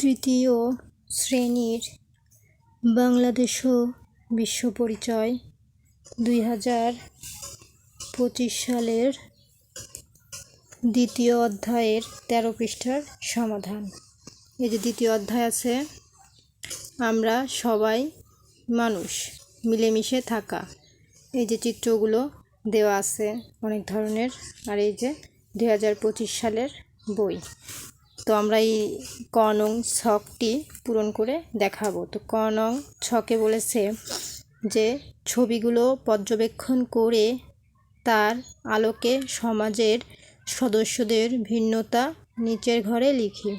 তৃতীয় শ্রেণির বাংলাদেশ বিশ্ব পরিচয় দুই হাজার পঁচিশ সালের দ্বিতীয় অধ্যায়ের তেরো পৃষ্ঠার সমাধান। এই যে দ্বিতীয় অধ্যায় আছে, আমরা সবাই মানুষ, মিলেমিশে থাকা। এই যে চিত্রগুলো দেওয়া আছে অনেক ধরনের। আর এই যে দুই হাজার পঁচিশ সালের বই। তো আমরা এই ক নং ছকটি পূরণ করে দেখাবো। তো ক নং ছকে বলেছে যে, ছবিগুলো পর্যবেক্ষণ করে তার আলোকে সমাজের সদস্যদের ভিন্নতা নিচের ঘরে লিখি।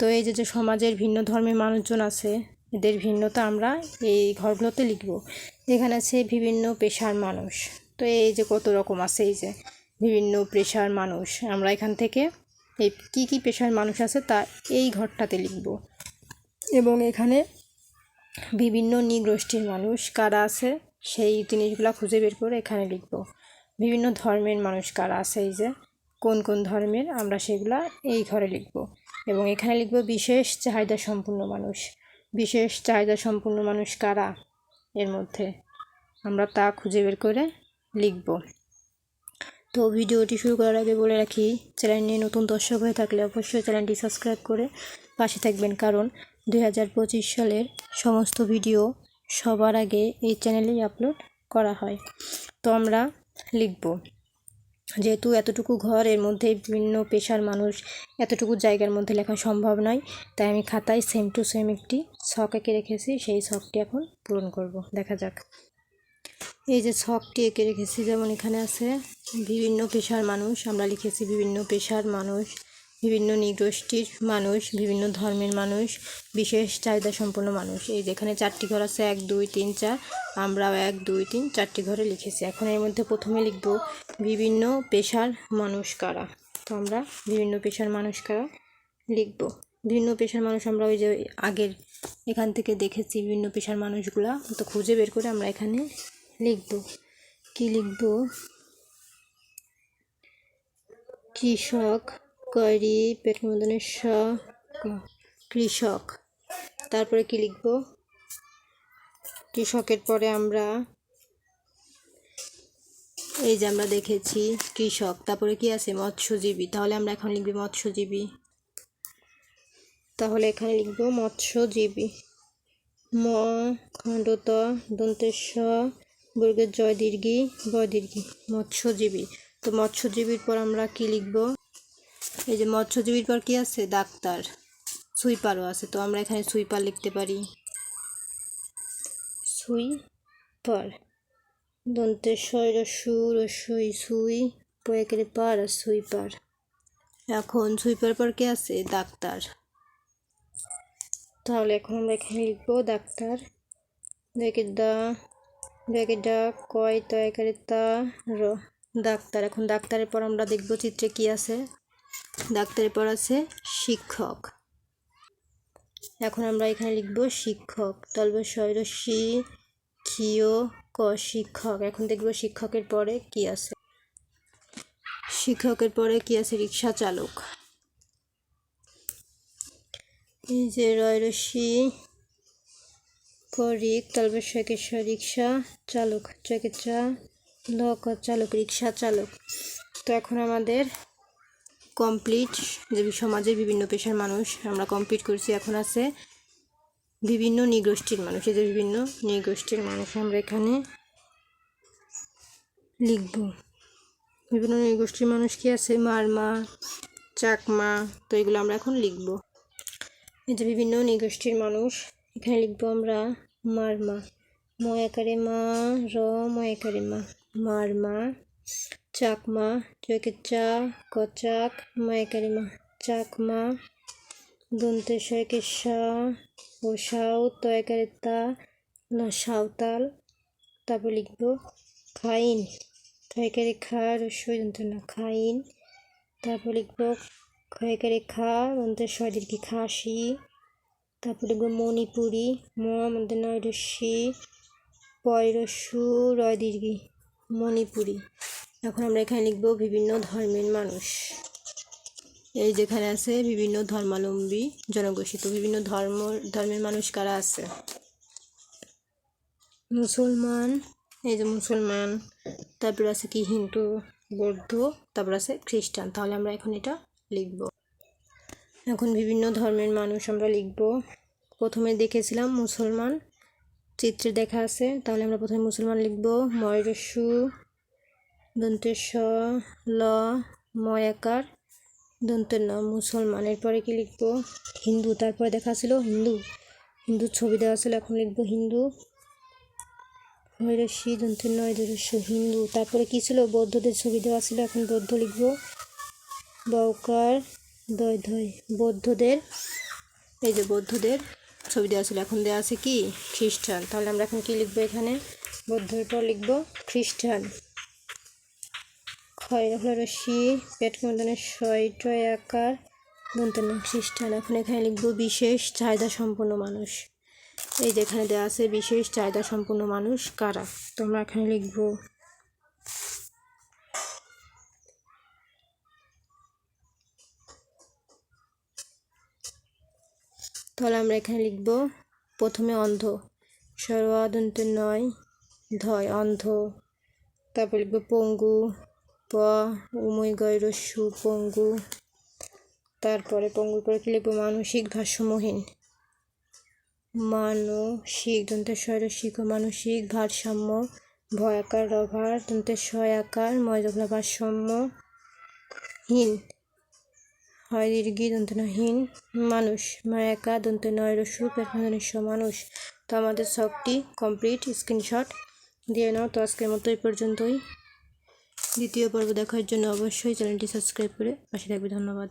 তো এই যে যে সমাজের ভিন্ন ধর্মের মানুষজন আছে, এদের ভিন্নতা আমরা এই ঘরগুলোতে লিখব। এখানে আছে বিভিন্ন পেশার মানুষ। তো এই যে কত রকম আছে, এই যে বিভিন্ন পেশার মানুষ। আমরা এখান থেকে এই কী কী পেশার মানুষ আছে তা এই ঘরটাতে লিখব। এবং এখানে বিভিন্ন নিগোষ্ঠীর মানুষ কারা আছে সেই জিনিসগুলো খুঁজে বের করে এখানে লিখব। বিভিন্ন ধর্মের মানুষ কারা আছে এই যে, কোন কোন ধর্মের আমরা সেগুলা এই ঘরে লিখব। এবং এখানে লিখব বিশেষ চাহিদা সম্পন্ন মানুষ। বিশেষ চাহিদা সম্পন্ন মানুষ কারা এর মধ্যে আমরা তা খুঁজে বের করে লিখব। তো ভিডিওটি শুরু করার আগে বলে রাখি, চ্যানেল নিয়ে নতুন দর্শক হয়ে থাকলে অবশ্যই চ্যানেলটি সাবস্ক্রাইব করে পাশে থাকবেন। কারণ দু হাজার পঁচিশ সালের সমস্ত ভিডিও সবার আগে এই চ্যানেলেই আপলোড করা হয়। তো আমরা লিখব, যেহেতু এতটুকু ঘর, এর মধ্যে বিভিন্ন পেশার মানুষ, এতটুকু জায়গার মধ্যে লেখা সম্ভব নয়, তাই আমি খাতায় সেম টু সেম একটি শখ এঁকে রেখেছি, সেই শখটি এখন পূরণ করব। দেখা যাক। এই যে ছকটি এঁকে রেখেছি, যেমন এখানে আছে বিভিন্ন পেশার মানুষ, আমরা লিখেছি বিভিন্ন পেশার মানুষ, বিভিন্ন নিগোষ্ঠীর মানুষ, বিভিন্ন ধর্মের মানুষ, বিশেষ চাহিদা সম্পন্ন মানুষ। এই যেখানে চারটি ঘর আছে, এক, দুই, তিন, চার, আমরাও এক, দুই, তিন, চারটি ঘরে লিখেছি। এখন এর মধ্যে প্রথমে লিখব বিভিন্ন পেশার মানুষ কারা তো আমরা বিভিন্ন পেশার মানুষ কারা লিখব। বিভিন্ন পেশার মানুষ আমরা ওই যে আগের এখান থেকে দেখেছি বিভিন্ন পেশার মানুষগুলা, তো খুঁজে বের করে আমরা এখানে লিখব? কি লিখব? কৃষক, করি পেট মদনের স কৃষক। তারপরে কি লিখব? কৃষকের পরে আমরা এই যে আমরা দেখেছি কৃষক, তারপরে কি আছে? মৎস্যজীবী। তাহলে আমরা এখন লিখবি মৎস্যজীবী। তাহলে এখানে লিখব মৎস্যজীবী। ম, খণ্ডত দন্তেশ বর্গের জয় দীর্ঘি বয় দীর্ঘি, মৎস্যজীবী। তো মৎস্যজীবীর পর আমরা কি লিখব? এই যে মৎস্যজীবীর পর কি আছে? ডাক্তার। সুইপারও আছে, তো আমরা এখানে সুইপার লিখতে পারি। সুই সুইপার। দন্তেশ্বর রসু রসই সুই পয়েকের পার আর সুইপার। এখন সুইপার পর কে আছে? ডাক্তার। তাহলে এখন আমরা এখানে লিখব ডাক্তার। দেখে দা দেখে ডা কয় তয়কারে তা র, ডাক্তার। এখন ডাক্তারের পর আমরা দেখব চিত্রে কি আছে। ডাক্তারের পর আছে শিক্ষক। এখন আমরা এখানে লিখব শিক্ষক। তলব তাহলে শৈরসি ক্ষিয় ক শিক্ষক। এখন দেখব শিক্ষকের পরে কি আছে। শিক্ষকের পরে কি আছে রিক্সা চালক। এই যে রয় রয়রসি করিক তালবে শৈকেশ্বর রিক্সা চালক চা, লক, চালক, রিক্সা, চালক। তো এখন আমাদের কমপ্লিট যে সমাজের বিভিন্ন পেশার মানুষ আমরা কমপ্লিট করছি, এখন আছে বিভিন্ন নিগোষ্ঠীর মানুষ। এই যে বিভিন্ন নিগোষ্ঠীর মানুষ আমরা এখানে লিখব। বিভিন্ন নিগোষ্ঠীর মানুষ কি আছে? মারমা, চাকমা, তো এগুলো আমরা এখন লিখব। এই যে বিভিন্ন নিগোষ্ঠীর মানুষ এখানে লিখব আমরা মারমা ময়াকারে মা, র ময়াকারে মা। মারমা চাকমা চোখে চা কচাক মায়াকারি মা। চাকমা দন্তে শয়কে সা ও সাউ তয়কারে তা, না সাঁওতাল তারপর লিখব, খাইন। থয়কারে খা, রসই দন্ত না, খাইন। তারপর লিখব খয়কারে খা, দন্তে শয়দের কি খাসি। তারপর মণিপুরি ম আমাদের নয় রস্যি পয় রস্যু রয় দীর্ঘি মণিপুরি। এখন আমরা এখানে লিখব বিভিন্ন ধর্মের মানুষ। এই যেখানে আছে বিভিন্ন ধর্মাবলম্বী, জনগোষ্ঠী। তো বিভিন্ন ধর্ম, ধর্মের মানুষ কারা আছে? মুসলমান, এই যে মুসলমান, তারপর আছে কি হিন্দু, বৌদ্ধ, তারপর আছে খ্রিস্টান। তাহলে আমরা এখন এটা লিখব। এখন বিভিন্ন ধর্মের মানুষ আমরা লিখব। প্রথমে দেখেছিলাম মুসলমান চিত্রে দেখা আছে, তাহলে আমরা প্রথমে মুসলমান লিখব। ময়রসু দন্তের স ল, ময়াকার দন্তের ন মুসলমান। এরপরে কি লিখব? হিন্দু। তারপরে দেখা ছিল হিন্দু। হিন্দুর ছবি দেওয়া ছিল, এখন লিখব হিন্দু। ময়রসি দন্তের নয় হিন্দু। তারপরে কি ছিল? বৌদ্ধদের ছবি দেওয়া ছিল, এখন বৌদ্ধ লিখব। বৌকার দয় ধয় বৌদ্ধদের, এই যে বৌদ্ধদের ছবি দেওয়া ছিল। এখন দেওয়া আছে কি? খ্রিস্টান। তাহলে আমরা এখন কি লিখব এখানে? বৌদ্ধের পর লিখব খ্রিস্টান। ক্ষয় হলো পেট মদনের ছয় টয় আকার দন্তন্য খ্রিস্টান। এখন এখানে লিখব বিশেষ চাহিদা সম্পন্ন মানুষ। এই যেখানে দেওয়া আছে বিশেষ চাহিদা সম্পন্ন মানুষ কারা? তোমরা এখানে লিখব তাহলে আমরা এখানে লিখব। প্রথমে অন্ধ, সর্বাদন্ত নয়, ধয়, অন্ধ। তারপর লিখব পঙ্গু, প উময় গৈরস্যু পঙ্গু। তারপরে পঙ্গুর পরে কি লিখব? মানসিক ভারসাম্যহীন। মানসিক দন্তের শৈরসিক মানসিক ভারসাম্য। ভয়াকার রভার দন্তের সয়াকার ময়দফলা ভারসাম্যহীন। হয় দীর্ঘি দন্তনহীন মানুষ। মায়াকা দন্ত নয় রসু পেটমাদনিস্ব মানুষ। তো আমাদের সবটি কমপ্লিট স্ক্রিনশট। দিয়ে নাও, তো আজকের মতো এই পর্যন্তই। দ্বিতীয় পর্ব দেখার জন্য অবশ্যই চ্যানেলটি সাবস্ক্রাইব করে পাশে থাকবে। ধন্যবাদ।